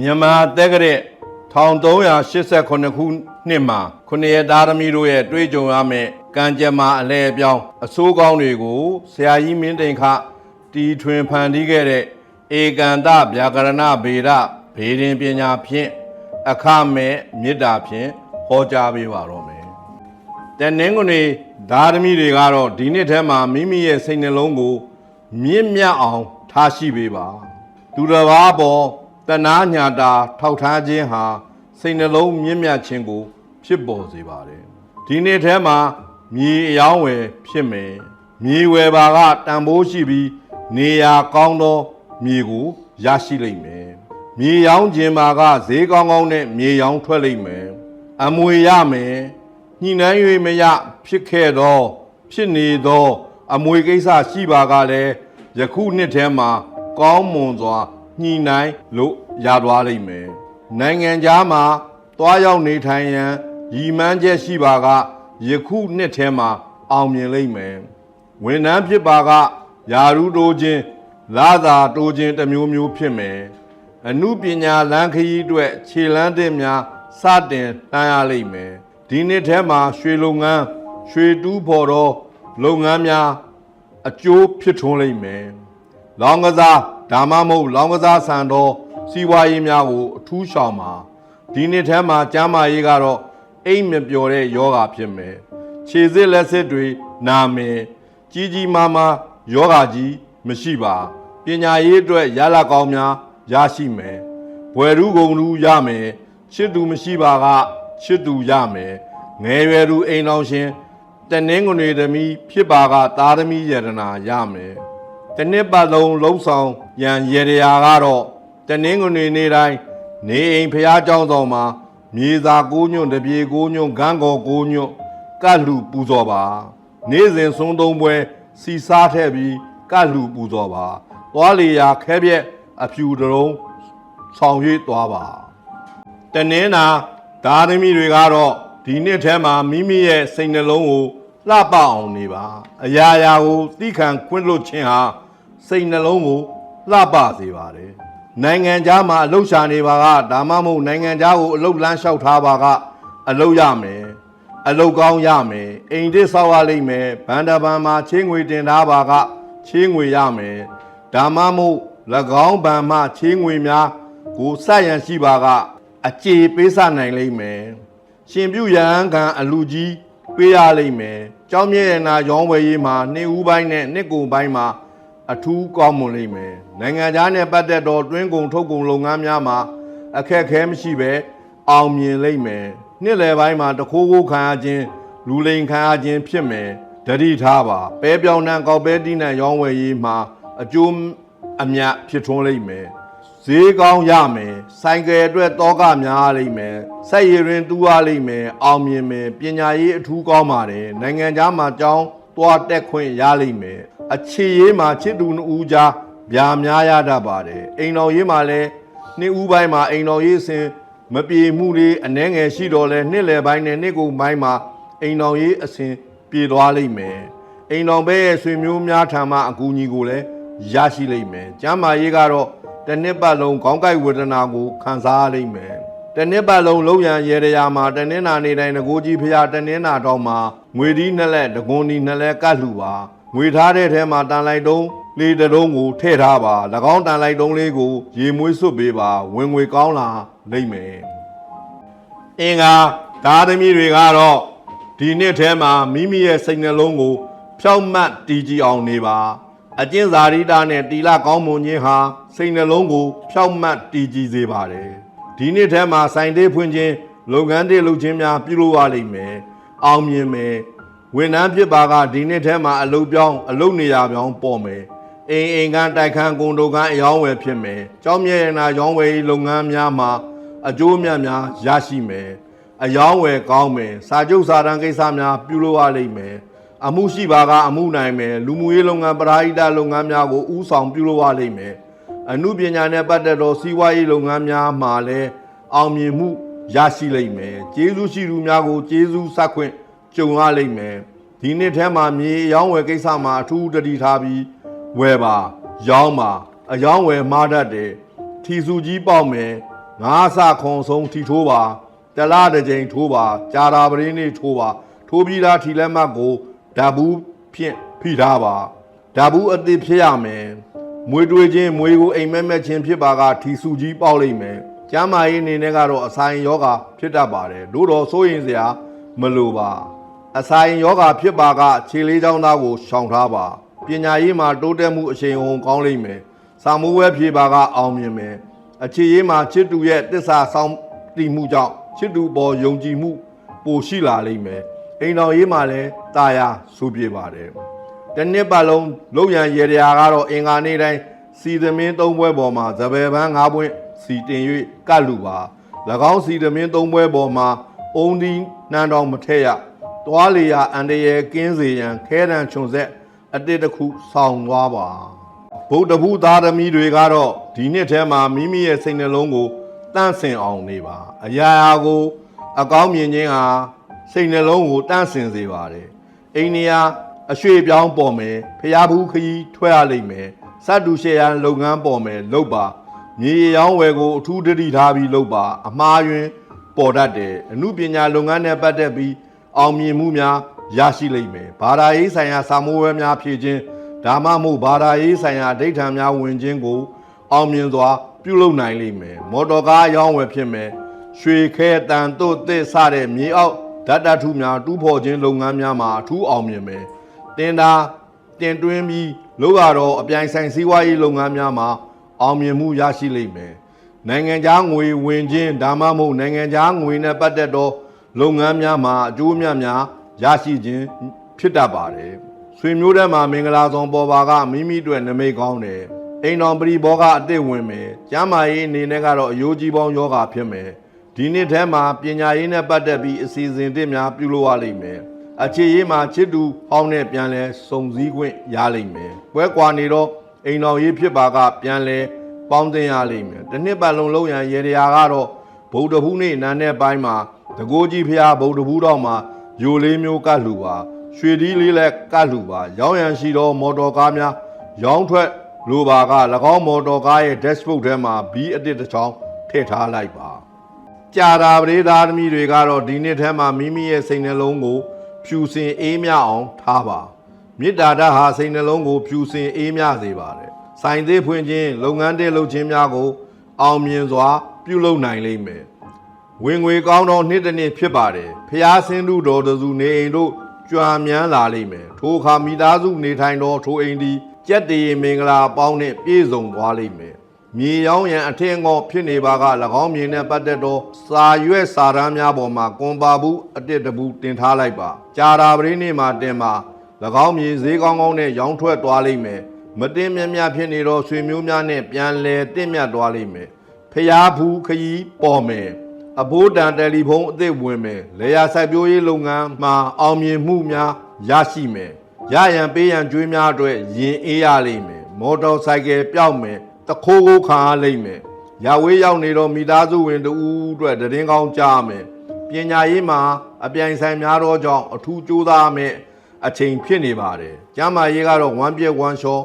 မြန်မာတက္ကရာ1389ခုနှစ်မှာခုနှစ်ရသားသမီးတို့ရဲ့တွေ့ကြုံရမယ့်ကံကြမ္မာအလဲအပြောင်းအဆိုးကောင်းတွေကိုဆရာကြီးမင်းတိန်ခတီထွင်ဖန်တီးခဲ့တဲ့ဧကန္တဗျာကရဏဗေဒဗေဒင်ပညာဖြင့်အခမဲ့မေတ္တာဖြင့်ဟောကြားပေးပါတော့မယ်။တနင်္ဂနွေသားသမီးတွေကတော့ဒီနှစ်ထဲမှာမိမိရဲ့စိတ်နှလုံးကို မြင့်မြတ်အောင် ထားရှိပေးပါသူတစ်ပါးပေါ် တနာညာတာ ထောက်ထားခြင်းဟာစိတ်နှလုံးမြင့်မြတ်ခြင်းကို ဖြစ်ပေါ်စေပါတယ်ဒီနေ့ထဲမှာမြေအယောင်းဝယ်ဖြစ်မယ်မြေဝယ်ပါကတန်ဖိုးရှိပြီးနေရာကောင်းသောမြေကိုရရှိလိမ့်မယ်မြေရောင်းခြင်းမှာကဈေးကောင်းကောင်းနဲ့မြေရောင်းထွက်လိမ့်မယ်အမွေရမယ်ညှိနှိုင်း၍မရဖြစ်ခဲ့သောဖြစ်နေသော အမွေကိစ္စရှိပါကလည်းယခုနှစ်ထဲမှာကောင်းမွန်စွာညှိနှိုင်းလို့ ရသွားလိမ့်မယ်နိုင်ငံခြားမှာတွားရောက်နေထိုင်ရန်ရည်မှန်းချက်ရှိပါကယခုနှစ်ထဲမှာအောင်မြင်လိမ့်မယ်ဝန်ထမ်းဖြစ်ပါကယာရုတိုးခြင်းလာသာတိုးခြင်းတစ်မျိုးမျိုးဖြစ်မယ်အမှုပညာလမ်းခရီးအတွက်ခြေလမ်းတဲ့များစတင်တန်းရလိမ့်မယ်ဒီနှစ်ထဲမှာရွှေလုပ်ငန်းရွှေတူးဖော်တော့လုပ်ငန်းများအကျိုးဖြစ်ထွန်းလိမ့်မယ်။လောင်းကစားဒါမှမဟုတ်လောင်းကစားဆန်တော် စီးပွားရေးများကိုအထူးရှောင်ပါဒီနှစ်ထဲမှာကျမ်းမာရေးကတော့အိမ်မပျော်တဲ့ယောဂဖြစ်မယ်။ခြေစစ်လက်စစ်တွေနာမယ်ကြီးကြီးမားမားယောဂကြီးမရှိပါပညာရေးအတွက်ရလကောင်းများရရှိမယ်။ဘွယ်ရူဂုံရူရမယ်ချစ်သူမရှိပါကချစ်သူရမယ်ငယ်ရွယ်သူအိမ်တော်ရှင်တနင်္ဂနွေသမီးဖြစ်ပါကသားသမီးယရနာရမယ်။တနစ်ပတ်လုံးလှုပ်ဆောင်ရန်ရေရာကတော့ တနင်္ဂနွေနေ့တိုင်းနေအိမ်ဖျားเจ้าဆောင်မှာမြေစာကိုးညွန့်တပြေကိုးညွန့်ဂန်းကောကိုးညွန့်ကတ်လူပူဇော်ပါ။နေ့စဉ်ဆုံးသုံးပွဲစီစားထည့်ပြီးကတ်လူပူဇော်ပါ။သွားလေရာခဲပြက်အဖြူတရုံးဆောင်ရွေးသွားပါ။ တနင်္လာဒါသမီတွေကတော့ဒီနှစ်ထဲမှာမိမိရဲ့စိတ်နှလုံးကိုလှပအောင်နေပါအရာရာကိုသိခံခွင့်လွတ်ခြင်းဟာစိတ်နှလုံးကိုလှပစေပါတယ် နိုင်ငံခြားမှာအလုရှာနေပါကဒါမှမဟုတ်နိုင်ငံခြားကိုအလုလန်းလျှောက်ထားပါကအလုရမယ်အလုကောင်းရမယ်အိမ်တစ်ဆောက်ရလိမ့်မယ်ဗန္ဒပံမှာချင်းငွေတင်ထားပါကချင်းငွေရမယ်ဒါမှမဟုတ်၎င်းဗံမှချင်းငွေများကိုစရန်ရှိပါကအကျေပေးစနိုင်လိမ့်မယ်ရှင်ပြုရဟန်းခံအလူကြီးပေးရလိမ့်မယ်ကြောင်းမြဲရနာရောင်းဝယ်ရေးမှာနှစ်ဦးပိုင်းနဲ့နှစ်ကုန်ပိုင်းမှာ အထူးကောင်းမွန်လိမ့်မယ်နိုင်ငံခြားနဲ့ပတ်သက်တော့တွင်းကုန်ထုတ်ကုန်လုပ်ငန်းများမှာအခက်အခဲမရှိပဲအောင်မြင်လိမ့်မယ်နှစ်လယ်ပိုင်းမှာတခိုးခိုးခံရခြင်းလူလိန်ခံရခြင်းဖြစ်မယ်တတိထားပါပဲပြောင်းနှံကောက်ပဲတိနှံရောင်းဝယ်ရေးမှာအကျိုးအမြတ်ဖြစ်ထွန်းလိမ့်မယ်ဈေးကောင်းရမယ်ဆိုင်ကယ်အတွက်တောကများလိမ့်မယ်ဆက်ရည်ရင်တူရလိမ့်မယ်အောင်မြင်မယ်ပညာရေးအထူးကောင်းပါတယ်နိုင်ငံခြားမှာကျောင်းသွားတက်ခွင့်ရလိမ့်မယ် အခြေရေးမှာချစ်သူနှစ်ဦးကြားဗျာများရတတ်ပါတယ်အိမ်တော်ရေးမှာလည်းနှစ်ဦးပိုင်းမှာအိမ်တော်ရေးအစဉ်မပြေမှုတွေအနှဲငယ်ရှိတော့လဲနှစ်လယ်ပိုင်းနဲ့နှစ်ကုန်ပိုင်းမှာအိမ်တော်ရေးအစဉ်ပြေသွားလိမ့်မယ်အိမ်တော်ဘဲရဲ့ဆွေမျိုးများထံမှအကူအညီကိုလည်းရရှိလိမ့်မယ်ကျမ်းမာရေးကတော့တစ်နှစ်ပတ်လုံးခေါင်းကိုက်ဝေဒနာကိုခံစားရလိမ့်မယ်။တစ်နှစ်ပတ်လုံးလုံရန်ရေရရာမှာတနင်္လာနေ့တိုင်းငကိုကြီးဖျားတနင်္လာတော့မှာငွေဒီနှစ်လက်ဒဂွန်ဒီနှစ်လက်ကတ်လှူပါ ငွေထားတဲ့ထဲမှာတန်လိုက်တုံးလေးတစ်လုံးကိုထည့်ထားပါ၎င်းတန်လိုက်တုံးလေးကိုရေမွေးစွတ်ပေးပါဝင်ငွေကောင်းလာလိမ့်မယ်။အင်္ဂါသားသမီးတွေကတော့ဒီနှစ်ထဲမှာမိမိရဲ့စိတ်နှလုံးကို ဖြောင့်မတ်တည်ကြည်အောင်နေပါအကျင့်စာရိတာနဲ့တီလာကောင်းမွန်ခြင်းဟာစိတ်နှလုံးကို ဖြောင့်မတ်တည်ကြည်စေပါတယ်ဒီနှစ်ထဲမှာစိုင်တေးဖွင့်ခြင်းလုပ်ငန်းတေးလုပ်ခြင်းများပြုလုပ်ရလိမ့်မယ်အောင်မြင်မယ် ဝန်ထမ်းဖြစ်ပါကဒီနှစ်ထဲမှာအလုပ်ပြောင်းအလုပ်နေရာပြောင်းပေါ်မယ်အိမ်အိမ်ကတိုက်ခန်းကုန်တို့ကအယောင်းဝယ်ဖြစ်မယ်ကြောင်းမြဲရနာရောင်းဝယ်ရေးလုပ်ငန်းများမှာအကျိုးများများရရှိမယ်အယောင်းဝယ်ကောင်းမယ်စာချုပ်စာတမ်းကိစ္စများပြုလုပ်ရလိမ့်မယ်အမှုရှိပါကအမှုနိုင်မယ်လူမှုရေးလုပ်ငန်းပရာဟိတလုပ်ငန်းများကိုဥဆောင်ပြုလုပ်ရလိမ့်မယ်အမှုပညာနဲ့ပတ်သက်သောစီးပွားရေးလုပ်ငန်းများမှာလည်းအောင်မြင်မှုရရှိလိမ့်မယ်ကျေးဇူးရှိသူများကိုကျေးဇူးဆက်ခွင့် ကြုံရလိမ့်မယ်ဒီနှစ်ထဲမှာမြေအယောင်းဝယ်ကိစ္စမှာအထူးတတိထားပြီးဝယ်ပါရောင်းပါအယောင်းဝယ်မှားတတ်တယ်ထီစုကြီးပေါက်မယ်ငါးဆခွန်ဆုံးထီထိုးပါတလားတစ်ကြိမ်ထိုးပါကြာတာပရင်းနေထိုးပါထိုးပြီးသားထီလက်မှတ်ကိုဓာဘူးဖြင့်ဖိထားပါဓာဘူးအသစ်ဖြစ်ရမယ်မွေတွေးခြင်းမွေကိုအိမ်မက်မက်ခြင်းဖြစ်ပါကထီစုကြီးပေါက်လိမ့်မယ်ကျမ်းမာရေးအနေနဲ့ကတော့အဆိုင်ယောဂဖြစ်တတ်ပါတယ်တို့တော့စိုးရင်စရာမလိုပါ အဆိုင်ယောဂဖြစ်ပါကခြေလေးချောင်းသားကိုရှောင်ထားပါပညာရေးမှာတိုးတက်မှုအရှိန်ဟုန်ကောင်းလိမ့်မယ်စာမိုးဝဲဖြေပါကအောင်မြင်မယ်အခြေရေးမှာချစ်တူရဲ့တစ္ဆာဆောင်တည်မှုကြောင့်ချစ်တူပေါ်ယုံကြည်မှုပိုရှိလာလိမ့်မယ်အိမ်တော်ရေးမှာလည်းတာယာဆူပြေပါတယ်တနှစ်ပတ်လုံးလုံရန်ရေတရာကတော့အင်္ဂါနေ့တိုင်းစီသမင်းသုံးပွဲပေါ်မှာဇပယ်ပန်း၅ပွင့်စီတင်၍ကတ်လူပါ၎င်းစီသမင်းသုံးပွဲပေါ်မှာအုံဒီနှမ်းတော်မထက်ရ တွားလျာအန်တရယ်ကင်းစေရန်ခဲတံခြုံဆက်အတစ်တစ်ခုဆောင်သွားပါဗုဒ္ဓဘူးသားသမီးတွေကတော့ဒီနှစ်ထဲမှာမိမိရဲ့စိတ်နှလုံးကိုတန့်စင်အောင်နေပါအရာရာကို အကောင်းမြင်ခြင်းဟာစိတ်နှလုံးကိုတန့်စင်စေပါတယ်အိန္ဒိယအရွှေ့ပြောင်းပေါ်မယ်ဖျားဘူးခရီးထွက်ရလိမ့်မယ်စတူရှယ်ရန်လုပ်ငန်းပေါ်မယ်လုပ်ပါမြေရောင်းဝယ်ကိုအထူးတတိထားပြီးလုပ်ပါအမှားယွင်းပေါ်တတ်တယ်အမှုပညာလုပ်ငန်းနဲ့ပတ်သက်ပြီး အောင်မြင်မှုများရရှိလိမ့်မယ်။ဘာသာရေးဆိုင်ရာစာမိုးဝဲများဖြည့်ခြင်းဒါမှမဟုတ်ဘာသာရေးဆိုင်ရာအဋိဌာန်များဝင်ခြင်းကို အောင်မြင်စွာ ပြုလုပ်နိုင်လိမ့်မယ်။မော်တော်ကားအရောင်းဝယ်ဖြစ်မယ်။ရွှေခဲတန်တို့သစ်စတဲ့မြေအောက်ဓာတ်တထုများတူးဖော်ခြင်းလုပ်ငန်းများမှာအထူးအောင်မြင်မယ်။တင်တာတင်တွင်းပြီးလို့ရတော့အပြိုင်ဆိုင်စည်းဝါးရေးလုပ်ငန်းများမှာအောင်မြင်မှုရရှိလိမ့်မယ်။နိုင်ငံခြားငွေဝင်ခြင်းဒါမှမဟုတ်နိုင်ငံခြားငွေနဲ့ပတ်သက်သော လုပ်ငန်းများမှာအကျိုးအမြတ်များရရှိခြင်းဖြစ်တတ်ပါတယ်။ဆွေမျိုးတဲ့မှာမင်္ဂလာဆောင်ပေါ်ပါကမိမိတို့နမိတ်ကောင်းတယ်။အိမ်တော်ပရိဘောကအစ်စ်ဝင်မယ်။ကျမ်းမာရေးအနေနဲ့ကတော့အယိုးကြီးပေါင်းယောဂဖြစ်မယ်။ဒီနှစ်ထဲမှာပညာရေးနဲ့ပတ်သက်ပြီးအစီအစဉ်တစ်များပြုလုပ်ရလိမ့်မယ်။အခြေရေးမှာချစ်တူဟောင်းနဲ့ပြန်လဲစုံစည်းခွင့်ရလိမ့်မယ်။ပွဲကွာနေတော့အိမ်တော်ရေးဖြစ်ပါကပြန်လဲပေါင်းတင်ရလိမ့်မယ်။တစ်နှစ်ပတ်လုံးလုံးရန်ရေတရာကတော့ဗုဒ္ဓဘုနေ့နန်းတဲ့ပိုင်းမှာ တကိုးကြီးဖျားဗုဒ္ဓဘုတော်မှာယိုလေးမျိုးကတ်လှူပါရွှေဒီလေးလည်းကတ်လှူပါရောင်းရန်ရှိသောမော်တော်ကားများရောင်းထွက်လိုပါက၎င်းမော်တော်ကားရဲ့ dashboard ထဲမှာဘီအတစ်တစ်ချောင်းထည့်ထားလိုက်ပါကြာတာပရိသားသမီးတွေကတော့ဒီနှစ်ထဲမှာမိမိရဲ့စိတ်နှလုံးကို ဖြူစင်အေးမြအောင်ထားပါမေတ္တာဓာတ်ဟာစိတ်နှလုံးကိုဖြူစင်အေးမြစေပါတယ်ဆိုင်သေးဖွင့်ခြင်းလုပ်ငန်းတဲ့လုပ်ခြင်းများကို အောင်မြင်စွာပြုလုပ်နိုင်လိမ့်မယ် ဝင်ငွေကောင်းသောနှစ်တစ်နှစ်ဖြစ်ပါတယ်ဖျားဆင်းသူတော်တစုနေအိမ်တို့ကြွာမြန်းလာလိမ့်မယ်ထိုအခါမိသားစုနေထိုင်သောထိုအိမ်ဒီကြက်တည်မင်္ဂလာပေါင်းနှင့်ပြည့်စုံသွားလိမ့်မယ်မြေရောင်းရန်အထင်ငေါဖြစ်နေပါက၎င်းမြေနဲ့ပတ်သက်သောစာရွက်စာတမ်းများပေါ်မှာကွန်ပါဘူးအတစ်တဘူးတင်ထားလိုက်ပါကြာတာပရင်းနေမှာတင်ပါ၎င်းမြေဈေးကောင်းကောင်းနဲ့ရောင်းထွက်သွားလိမ့်မယ်မတင်မြတ်မြတ်ဖြစ်နေသောဆွေမျိုးများနဲ့ပြန်လဲတင့်မြတ်သွားလိမ့်မယ်ဖျားဘူးခရီးပေါ်မယ် အဘိုးတန်တယ်လီဖုန်းအသစ်ဝင်မယ်လေယာစိုက်ပျိုးရေးလုပ်ငန်းမှာအောင်မြင်မှုများရရှိမယ်ရရန်ပေးရန်ကြွေးများအတွက်ရင်အေးရလိမ့်မယ်မော်တော်ဆိုင်ကယ်ပျောက်မယ်တခိုးကိုခံရလိမ့်မယ်။ရဝေးရောက်နေတော့မိသားစုဝင်တူအတွက်တည်င်းကောင်းကြားမယ်။ပညာရေးမှာအပြိုင်ဆိုင်များသောကြောင့်အထူးကြိုးစားမယ်အချိန်ဖြစ်နေပါတယ်။ကျမ်းမာရေးကတော့ဝမ်းပြက်ဝမ်းလျှော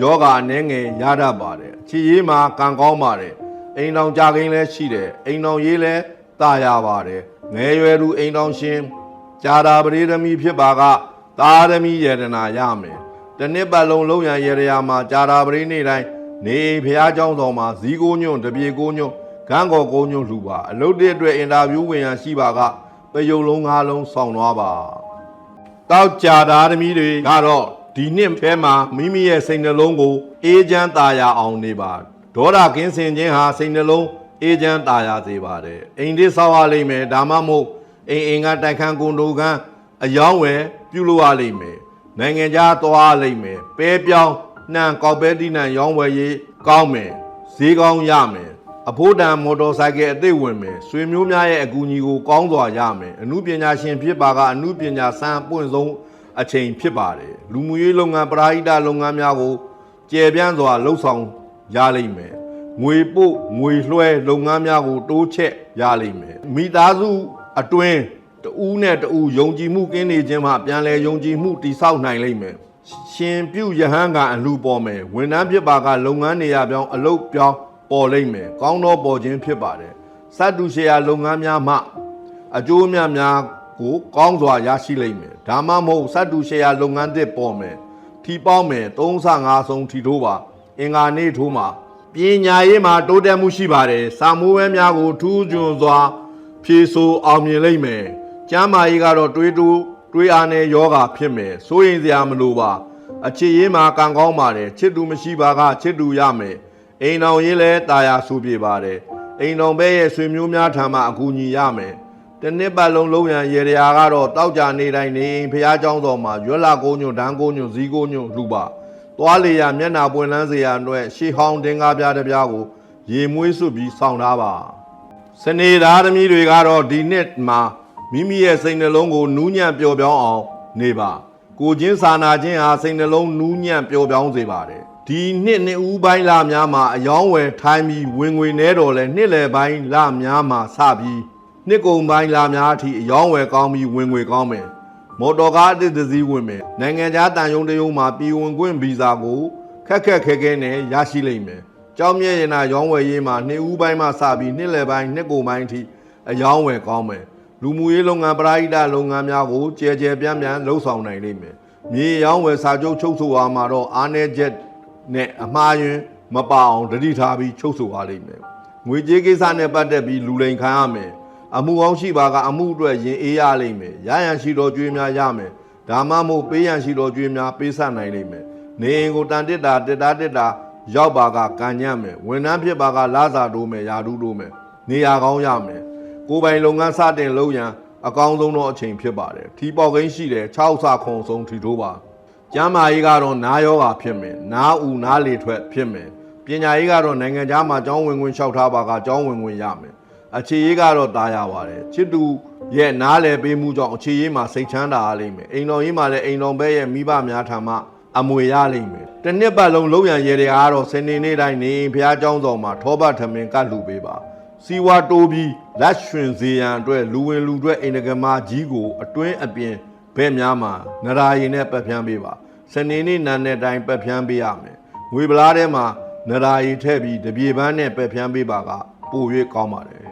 ယောဂအနှဲငယ်ရတတ်ပါတယ်။ခြေရေးမှာကံကောင်းပါတယ်။ အိမ်တော်ကြာခင်းလည်းရှိတယ်အိမ်တော်ရေးလည်းတာရပါတယ်ငယ်ရွယ်သူအိမ်တော်ရှင်ကြာတာပရိသမီဖြစ်ပါကသာသမီယရနာရမယ်တနစ်ပတ်လုံးလုံးရံယရရာမှာကြာတာပရိနေ့တိုင်းနေဘုရားကျောင်းတော်မှာဇီးကိုညွန့်တပြေကိုညွန့်ကန်းကော်ကိုညွန့်လှူပါအလုပ်တဲ့အတွက်အင်တာဗျူးဝင်ရန်ရှိပါကပယုံလုံးငါးလုံးဆောင်သွားပါတောက်ကြာတာသမီးတွေကတော့ဒီနှစ်ထဲမှာမိမိရဲ့စိတ်နှလုံးကိုအေးချမ်းသာရအောင်နေပါ ဒေါသကင်းစင်ခြင်းဟာစိတ်နှလုံးအေးချမ်းသာယာစေပါတယ်အိမ်လေးဆောက်ရလိမ့်မယ်ဒါမှမဟုတ်အိမ်အိမ်ကတိုက်ခန်းကွန်ဒိုခန်းအယောင်းဝယ်ပြုလုပ်ရလိမ့်မယ်နိုင်ငံခြားသွားရလိမ့်မယ်ပဲပြောင်းနှံကောက်ပဲတိနှံရောင်းဝယ်ရေးကောင်းမယ်ဈေးကောင်းရမယ်အဖိုးတန်မော်တော်ဆိုင်ကယ်အသစ်ဝင်မယ်ဆွေမျိုးများရဲ့အကူအညီကိုကောင်းစွာရမယ်အမှုပညာရှင်ဖြစ်ပါကအမှုပညာစံပွင့်ဆုံးအချိန်ဖြစ်ပါတယ်လူမှုရေးလုပ်ငန်းပရာဟိတလုပ်ငန်းများကိုကျယ်ပြန့်စွာလှုပ်ဆောင် ရလိမ့်မယ်ငွေပို့ငွေလွှဲလုပ်ငန်းများကို တိုးချက်ရလိမ့်မယ်မိသားစုအတွင်းတူးနဲ့တူးယုံကြည်မှုကင်းနေခြင်းမှပြန်လဲယုံကြည်မှုတည်ဆောက်နိုင်လိမ့်မယ်ရှင်ပြုယဟန်ကအလူပေါ်မယ်ဝန်ထမ်းဖြစ်ပါကလုပ်ငန်းနေရပြောင်းအလုပ်ပြောင်းပေါ်လိမ့်မယ်ကောင်းသောပေါ်ခြင်းဖြစ်ပါတယ်စတ္တုရှေယလုပ်ငန်းများမှအကျိုးအမြတ်များကိုကောင်းစွာရရှိလိမ့်မယ်ဒါမှမဟုတ်စတ္တုရှေယလုပ်ငန်းတစ်ပေါ်မယ်ထီပေါက်မယ်35ဆုံးထီထိုးပါ အင်္ဂါနေ့ထိုးမှာပညာရေးမှာတိုးတက်မှုရှိပါတယ်စာမိုးဝဲများကိုထူးချွန်စွာဖြည့်ဆို့အောင်မြင်လိမ့်မယ်ကျမ်းမာရေးကတော့တွေးတိုးတွေးအားနဲ့ယောဂဖြစ်မယ်စိုးရင်စရာမလိုပါ အချစ်ရေးမှာကံကောင်းပါတယ်ချစ်သူမရှိပါကချစ်သူရမယ်အိမ်တော်ရေးလဲตาရဆူပြေပါတယ်အိမ်တော်ဘဲရဲ့ဆွေမျိုးများထံမှအကူအညီရမယ်တနှစ်ပတ်လုံးလုံးရန်ရေရာကတော့တောက်ကြနေတိုင်းနေအိမ်ဖះเจ้าတော်မှာရွက်လာကိုညွန့်ဒန်းကိုညွန့်ဇီးကိုညွန့်လှူပါ သွားလေရမျက်နာပွင့်လန်းစေရအတွက်ရှေးဟောင်းတင်ကားပြားတစ်ပြားကို ရေမွေးစွပြီးဆောင်းထားပါစနေသားသမီးတွေကတော့ဒီနှစ်မှာမိမိရဲ့စိတ်နှလုံးကိုနူးညံ့ပျော်ပြောင်းအောင်နေပါကိုချင်းစာနာခြင်းဟာစိတ်နှလုံးနူးညံ့ပျော်ပြောင်းစေပါတယ်ဒီနှစ်နှစ်ဦးပိုင်းလများမှာအယောင်းဝယ်ထိုင်းပြီးဝင်ငွေနဲတော်လဲနှစ်လယ်ပိုင်းလများမှာစပြီးနှစ်ကုံပိုင်းလများအထိအယောင်းဝယ်ကောင်းပြီးဝင်ငွေကောင်းမယ် မော်တော်ကားအသစ်တစ်စီးဝင်မယ်နိုင်ငံခြားတန်ယုံတယုံမှာပြည်ဝင်ခွင့်ဗီဇာကိုခက်ခက်ခဲခဲနဲ့ရရှိလိမ့်မယ်ကျောင်းမြဲရင်နာရောင်းဝယ်ရေးမှာနှစ်ဦးပိုင်းမှစပြီးနှစ်လယ်ပိုင်းနှစ်ကိုပိုင်းအထိအယောင်းဝယ်ကောင်းမယ်လူမှုရေးလုပ်ငန်းပရာဟိတလုပ်ငန်းများကိုကြဲကြဲပြန့်ပြန့်လှုပ်ဆောင်နိုင်လိမ့်မယ်မြေရောင်းဝယ်စာချုပ်ချုပ်ဆိုအားမှာတော့အားနည်းချက်နဲ့အမှားယွင်းမပအောင်တတိထားပြီးချုပ်ဆိုအားလိမ့်မယ်ငွေကြေးကိစ္စနဲ့ပတ်သက်ပြီးလူလိန်ခံရမယ် အမှုအောင်ရှိပါကအမှုအတွက်ရင်အေးရလိမ့်မယ်ရရန်ရှိတော်ကြွေးများရမယ်ဒါမှမဟုတ်ပေးရန်ရှိတော်ကြွေးများပေးဆက်နိုင်လိမ့်မယ်နေအိမ်ကိုတန်တစ်တာတစ်တာတစ်တာရောက်ပါကကံညံ့မယ်ဝန်ထမ်းဖြစ်ပါကလာစာတိုးမယ်ယာတူးတိုးမယ်နေရာကောင်းရမယ်ကိုယ်ပိုင်လုပ်ငန်းစတင်လုပ်ရန်အကောင်းဆုံးသောအချိန်ဖြစ်ပါတယ်ထီပေါက်ကိန်းရှိတယ်6ဆခုံဆုံးထီထိုးပါကျမ်းမာရေးကတော့နားယောဂါဖြစ်မယ်နားဦးနားလေထွက်ဖြစ်မယ်ပညာရေးကတော့နိုင်ငံခြားမှာကျောင်းဝင်ခွင့်လျှောက်ထားပါကကျောင်းဝင်ခွင့်ရမယ် အခြေရေးကတော့တားရပါတယ်ချစ်သူရဲ့နားလည်ပေးမှုကြောင့်အခြေရေးမှာစိတ်ချမ်းသာရလိမ့်မယ်အိမ်တော်ရေးမှာလည်းအိမ်တော်ဘဲရဲ့မိဘများထံမှအမွေရလိမ့်မယ်တစ်နှစ်ပတ်လုံးလုံးရန်ရေတွေကတော့စနေနေ့တိုင်းနေဘုရားကျောင်းဆောင်မှာထောပတ်ထမင်ကတ်လှူပေးပါစီဝါတိုးပြီးလက်ရွှင်စေရန်အတွက်လူဝင်လူအတွက်အိန္ဒကမာကြီးကိုအတွင်းအပြင်ဘဲ့များမှာနရာရီနဲ့ပတ်ဖြန်းပေးပါစနေနေ့နံနဲ့တိုင်းပတ်ဖြန်းပေးရမယ်ငွေပလားထဲမှာနရာရီထည့်ပြီးတပြေပန်းနဲ့ပတ်ဖြန်းပေးပါကပို၍ကောင်းပါတယ်